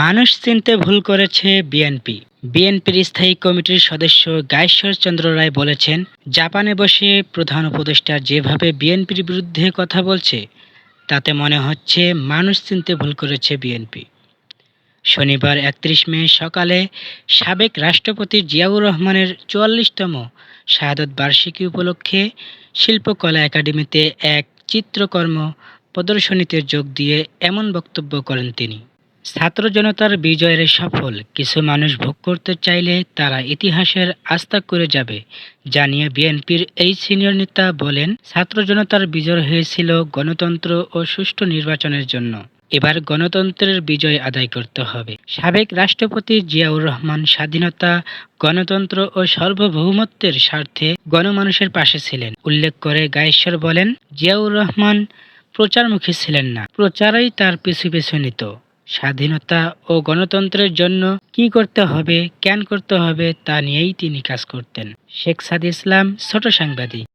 মানুষ চিনতে ভুল করেছে বিএনপি। বিএনপির স্থায়ী কমিটির সদস্য গায়েশ্বর চন্দ্র রায় বলেছেন, জাপানে বসে প্রধান উপদেষ্টা যেভাবে বিএনপির বিরুদ্ধে কথা বলছে, তাতে মনে হচ্ছে মানুষ চিনতে ভুল করেছে বিএনপি। শনিবার একত্রিশ মে সকালে সাবেক রাষ্ট্রপতি জিয়াউর রহমানের চুয়াল্লিশতম শাহাদত বার্ষিকী উপলক্ষে শিল্পকলা একাডেমিতে এক চিত্রকর্ম প্রদর্শনীতে যোগ দিয়ে এমন বক্তব্য করেন তিনি। ছাত্র জনতার বিজয়ের সফল কিছু মানুষ ভোগ করতে চাইলে তারা ইতিহাসের আস্থা করে যাবে, জানিয়ে বিএনপির এই সিনিয়র নেতা বলেন ছাত্র জনতার বিজয় হয়েছিল গণতন্ত্র ও সুষ্ঠু নির্বাচনের জন্য। এবার গণতন্ত্রের বিজয় আদায় করতে হবে। সাবেক রাষ্ট্রপতি জিয়াউর রহমান স্বাধীনতা, গণতন্ত্র ও সার্বভৌমত্বের স্বার্থে গণমানুষের পাশে ছিলেন। উল্লেখ করে গায়েশ্বর বলেন, জিয়াউর রহমান প্রচারমুখী ছিলেন না। প্রচারই তার পিছু পিছু নিত। স্বাধীনতা ও গণতন্ত্রের জন্য কি করতে হবে, কেন করতে হবে তা নিয়েই তিনি কাজ করতেন। শেখ সাদ ইসলাম, ছোট সাংবাদিক।